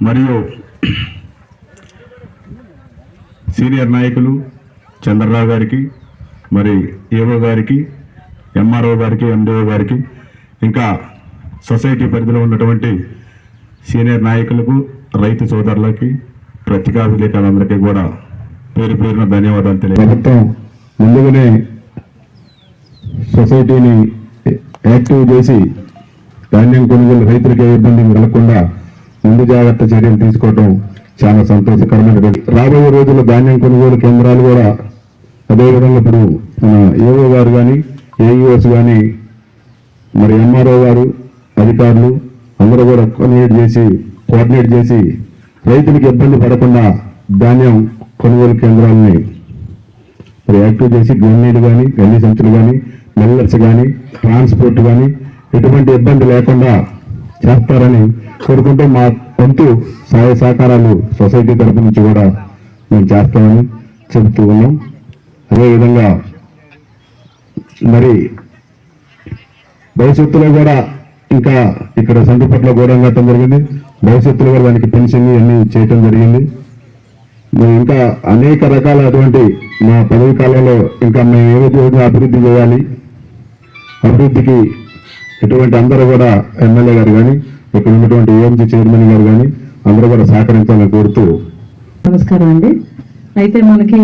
మరియు సీనియర్ నాయకులు చంద్రరావు గారికి మరి ఏవో గారికి ఎంఆర్ఓ గారికి ఎండిఓ గారికి ఇంకా సొసైటీ పరిధిలో ఉన్నటువంటి సీనియర్ నాయకులకు రైతు సోదరులకి పత్రికా విలేకరులందరికీ కూడా పేరు పేరున ధన్యవాదాలు తెలియ ప్రభుత్వం ముందుగానే సొసైటీని యాక్టివ్ చేసి ధాన్యం కొనుగోలు రైతులకు ఏ ఇబ్బంది కలగకుండా ముందు జాగ్రత్త చర్యలు తీసుకోవడం చాలా సంతోషకరమైనది. రాబోయే రోజుల్లో ధాన్యం కొనుగోలు కేంద్రాలు కూడా అదేవిధంగా ఇప్పుడు మన ఏఓ గారు కానీ ఏఈఓస్ కానీ మరి ఎంఆర్ఓ గారు అధికారులు అందరూ కూడా కోఆర్డినేట్ చేసి కోఆర్డినేట్ చేసి రైతులకు ఇబ్బంది పడకుండా ధాన్యం కొనుగోలు కేంద్రాలని మరి యాక్టివ్ చేసి గన్నీలు కానీ గన్ని సంచులు కానీ మిల్లర్స్ కానీ ట్రాన్స్పోర్ట్ కానీ ఎటువంటి ఇబ్బంది లేకుండా చేస్తారని కోరుకుంటూ మా వంతు సహాయ సహకారాలు సొసైటీ తరపు నుంచి కూడా మేము చేస్తామని చెబుతూ ఉన్నాం. అదేవిధంగా మరి భవిష్యత్తులో కూడా ఇంకా ఇక్కడ సంతపట్ల గోడం కట్టడం జరిగింది. భవిష్యత్తులో కూడా దానికి పెన్షన్ అన్ని చేయటం జరిగింది. మేము ఇంకా అనేక రకాల అటువంటి మా పదవి కాలంలో ఇంకా మేము ఏ విధంగా అభివృద్ధి చేయాలి అభివృద్ధికి ఎటువంటి అందరూ కూడా ఎమ్మెల్యే గారు కానీ ఇక్కడ ఉన్నటువంటి ఏఎంసీ చైర్మన్ గారు కానీ అందరూ కూడా సహకరించాలని కోరుతూ నమస్కారం అండి. అయితే మనకి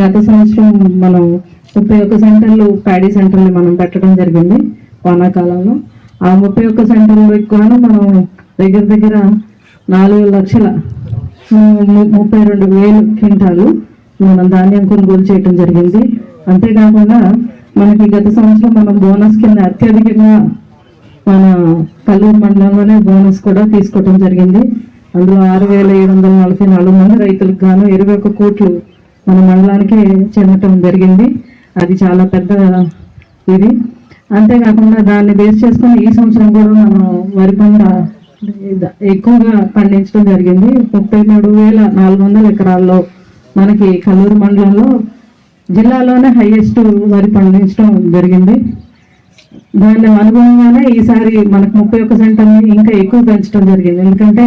గత సంవత్సరం మనం ముప్పై ఒక్క సెంటర్లు ప్యాడీ సెంటర్లు మనం పెట్టడం జరిగింది వానాకాలంలో. ఆ ముప్పై ఒక్క సెంటర్లు ఎక్కువను మనం దగ్గర దగ్గర నాలుగు లక్షల ముప్పై రెండు వేలు క్వింటాలు మనం ధాన్యం కొనుగోలు చేయడం జరిగింది. అంతేకాకుండా మనకి గత సంవత్సరం మనం బోనస్ కింద అత్యధికంగా మన కల్లూరు మండలంలోనే బోనస్ కూడా తీసుకోవడం జరిగింది. అందులో ఆరు వేల ఏడు వందల నలభై నాలుగు మంది రైతులకు గాను ఇరవై ఒక్క కోట్లు మన మండలానికి చెందటం జరిగింది. అది చాలా పెద్ద ఇది. అంతేకాకుండా దాన్ని బేస్ చేసుకుని ఈ సంవత్సరం కూడా మనం వరి పంట ఎక్కువగా పండించడం జరిగింది. ముప్పై మూడు వేల నాలుగు వందల ఎకరాల్లో మనకి కల్లూరు మండలంలో జిల్లాలోనే హైయెస్ట్ వరి పండించడం జరిగింది. దాని అనుగుణంగానే ఈసారి మనకు ముప్పై ఒక్క సెంటర్ని ఇంకా ఎక్కువ పెంచడం జరిగింది. ఎందుకంటే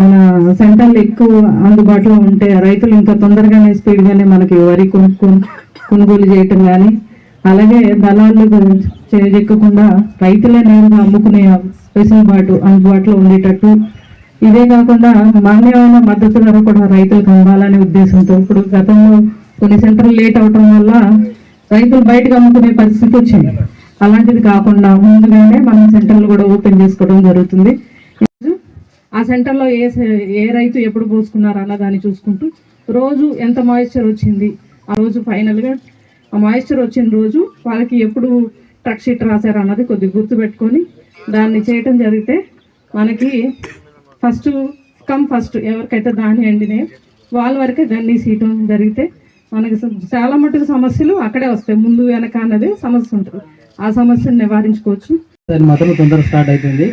మన సెంటర్లు ఎక్కువ అందుబాటులో ఉంటే రైతులు ఇంకా తొందరగానే స్పీడ్గానే మనకి వరి కొనుక్కో కొనుగోలు చేయటం కానీ అలాగే దళాలు చేజెక్కకుండా రైతులే నేరుగా అమ్ముకునే వెసులుబాటు అందుబాటులో ఉండేటట్టు. ఇదే కాకుండా మాన్యమైన మద్దతు ధర కూడా రైతులకు అందాలనే ఉద్దేశంతో ఇప్పుడు గతంలో కొన్ని సెంటర్లు లేట్ అవటం వల్ల రైతులు బయటకు అమ్ముకునే పరిస్థితి వచ్చింది. అలాంటిది కాకుండా ముందుగానే మనం సెంటర్లు కూడా ఓపెన్ చేసుకోవడం జరుగుతుంది. ఆ సెంటర్లో ఏ ఏ రైతు ఎప్పుడు పోసుకున్నారు అన్న దాన్ని చూసుకుంటూ రోజు ఎంత మాయిశ్చర్ వచ్చింది ఆ రోజు ఫైనల్గా ఆ మాయిశ్చర్ వచ్చిన రోజు వాళ్ళకి ఎప్పుడు ట్రక్ షీట్ రాశారు అన్నది కొద్దిగా గుర్తుపెట్టుకొని దాన్ని చేయటం జరిగితే మనకి ఫస్ట్ కమ్ ఫస్ట్ ఎవరికైతే దాని ఎండినే వాళ్ళ వరకే గన్ని సీయటం జరిగితే మనకి చాలా మటుకు సమస్యలు అక్కడే వస్తాయి. ముందు వెనక అన్నది సమస్య ఉంటుంది. ఆ సమస్యను నివారించుకోవచ్చు. దాని మాత్రం తొందరగా స్టార్ట్ అవుతుంది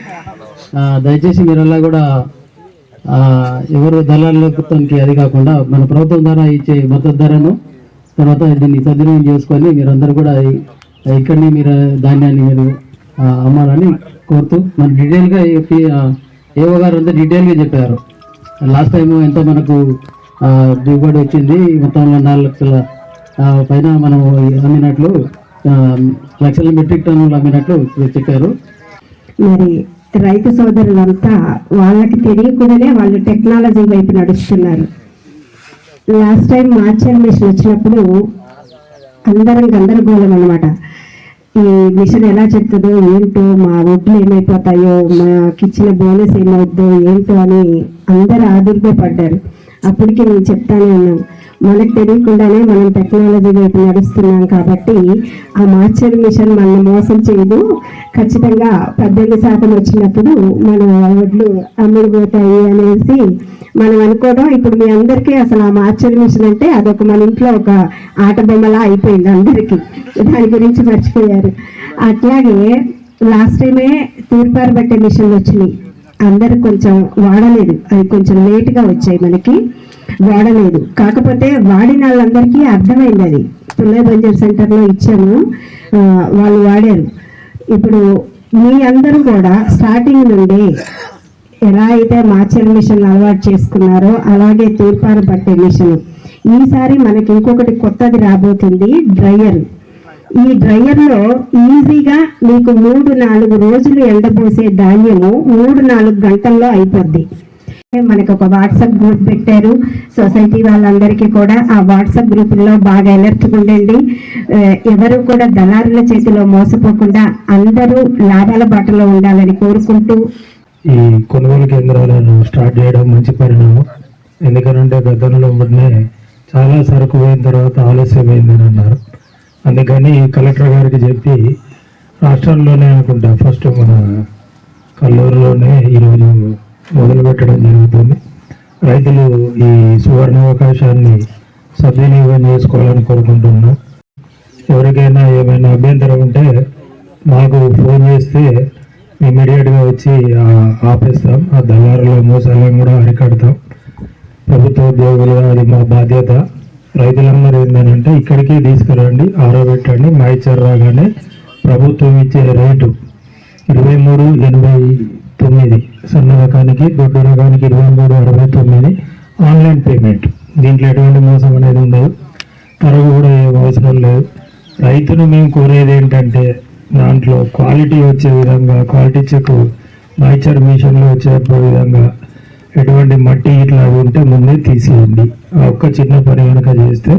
దయచేసి దయచేసి మీరల్లా కూడా ఎవరు దళాలకి అది కాకుండా మన ప్రభుత్వం ద్వారా ఇచ్చే మద్దతు ధరను తర్వాత దీన్ని సద్వినియోగం చేసుకొని మీరందరూ కూడా ఇక్కడనే మీరు ధాన్యాన్ని మీరు అమ్మాలని కోరుతూ మన డీటెయిల్గా ఏవో గారు అంతా డీటెయిల్గా చెప్పారు. లాస్ట్ టైం ఎంతో మనకు దిగుబడి వచ్చింది. మొత్తంలో నాలుగు లక్షల పైన మనం అమ్మినట్లు లక్షల మెట్రిక్ టన్నులు అమ్మినట్లు చెప్పారు. మరి రైతు సోదరులంతా వాళ్ళకి తెలియకుండానే వాళ్ళు టెక్నాలజీ వైపు నడుస్తున్నారు. లాస్ట్ టైం మార్చర్ మిషన్ వచ్చినప్పుడు అందరం గందరగోళం అనమాట ఈ మిషన్ ఎలా చెప్తుందో ఏంటో మా ఒడ్లు ఏమైపోతాయో మాకిచ్చిన బోనస్ ఏమవుద్దో ఏంటో అని అందరు ఆదుర్దపడ్డారు పడ్డారు. అప్పటికి నేను చెప్తానే ఉన్నాను మనకు తెలియకుండానే మనం టెక్నాలజీ వైపు నడుస్తున్నాం కాబట్టి ఆ మార్చర్ మిషన్ మనల్ని మోసం చేయదు. ఖచ్చితంగా పద్దెనిమిది శాతం వచ్చినప్పుడు మన ఒడ్లు అమ్ముడుపోతాయి అనేసి మనం అనుకోవడం. ఇప్పుడు మీ అందరికీ అసలు ఆ మార్చర్ మిషన్ అంటే అదొక మన ఇంట్లో ఒక ఆట బొమ్మలా అయిపోయింది అందరికీ. దాని గురించి మర్చిపోయారు. అట్లాగే లాస్ట్ టైమే తూర్పారు బట్టే మిషన్లు వచ్చినాయి. అందరు కొంచెం వాడలేదు. అవి కొంచెం లేట్గా వచ్చాయి మనకి. వాడలేదు. కాకపోతే వాడిన వాళ్ళందరికీ అర్థమైంది అది. పిల్లల బంజర్ సెంటర్లో ఇచ్చాము. వాళ్ళు వాడారు. ఇప్పుడు మీ అందరూ కూడా స్టార్టింగ్ నుండి ఎలా అయితే మాచర్ మిషన్ అలవాటు చేసుకున్నారో అలాగే తూర్పారు పట్టే మిషన్. ఈసారి మనకి ఇంకొకటి కొత్తది రాబోతుంది డ్రయర్. ఈ డ్రయర్లో ఈజీగా మీకు మూడు నాలుగు రోజులు ఎండబోసే ధాన్యము మూడు నాలుగు గంటల్లో అయిపోద్ది. మనకు ఒక వాట్సాప్ గ్రూప్ పెట్టారు. సొసైటీ వాళ్ళందరికీ కూడా ఆ వాట్సాప్ గ్రూపుల్లో బాగా అలర్ట్ ఉండండి. ఎవరు కూడా దళారుల చేతిలో మోసపోకుండా అందరూ లాభాల బాటలో ఉండాలని కోరుకుంటూ ఈ కొనుగోలు కేంద్రాలను స్టార్ట్ చేయడం మంచి పరిణామం. ఎందుకనంటే గతంలో మొన్నే చాలా సరుకు పోయిన తర్వాత ఆలస్యమైందని అన్నారు. అందుకని కలెక్టర్ గారికి చెప్పి రాష్ట్రంలోనే అనుకుంటా. ఫస్ట్ మన కల్లూరులోనే ఈరోజు మొదలు పెట్టడం జరుగుతుంది. రైతులు ఈ సువర్ణ అవకాశాన్ని సద్వినియోగం చేసుకోవాలని కోరుకుంటున్నాం. ఎవరికైనా ఏమైనా అభ్యంతరం ఉంటే మాకు ఫోన్ చేస్తే ఇమీడియట్గా వచ్చి ఆపేస్తాం. ఆ దళారుల మోసాలను కూడా అరికడతాం. ప్రభుత్వ ఉద్యోగులుగా అది మా బాధ్యత. రైతులందరూ ఏంటంటే ఇక్కడికి తీసుకురండి ఆరబెట్టండి మాయిచర్ రాగానే ప్రభుత్వం ఇచ్చే రేటు ఇరవై మూడు ఎనభై తొమ్మిది. సన్న రకానికి దొడ్డు రకానికి ఇరవై మూడు అరవై తొమ్మిది. Online payment. దీంట్లో ఎటువంటి మోసం అనేది ఉండదు. తరుగు కూడా ఏం అవసరం లేదు. రైతును మేము కోరేది ఏంటంటే దాంట్లో క్వాలిటీ వచ్చే విధంగా క్వాలిటీ చెక్ మాయిచర్ మిషన్లో వచ్చే విధంగా ఎటువంటి మట్టి ఇట్లా ఉంటే ముందే తీసేయండి. ఆ ఒక్క చిన్న పని కనుక చేస్తే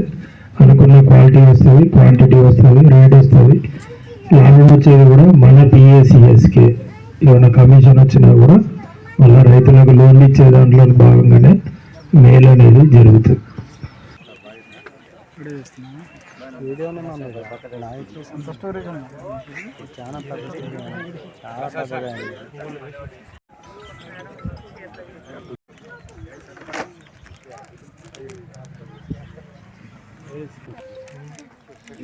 అనుకున్న క్వాలిటీ వస్తుంది క్వాంటిటీ వస్తుంది రేట్ వస్తుంది. లాభం వచ్చేది కూడా మన పిఎస్సిఎస్కే ఏమైనా కమిషన్ వచ్చినా కూడా మళ్ళీ రైతులకు లోన్ ఇచ్చే దాంట్లో భాగంగానే మేలు అనేది జరుగుతుంది.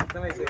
అర్థమైతే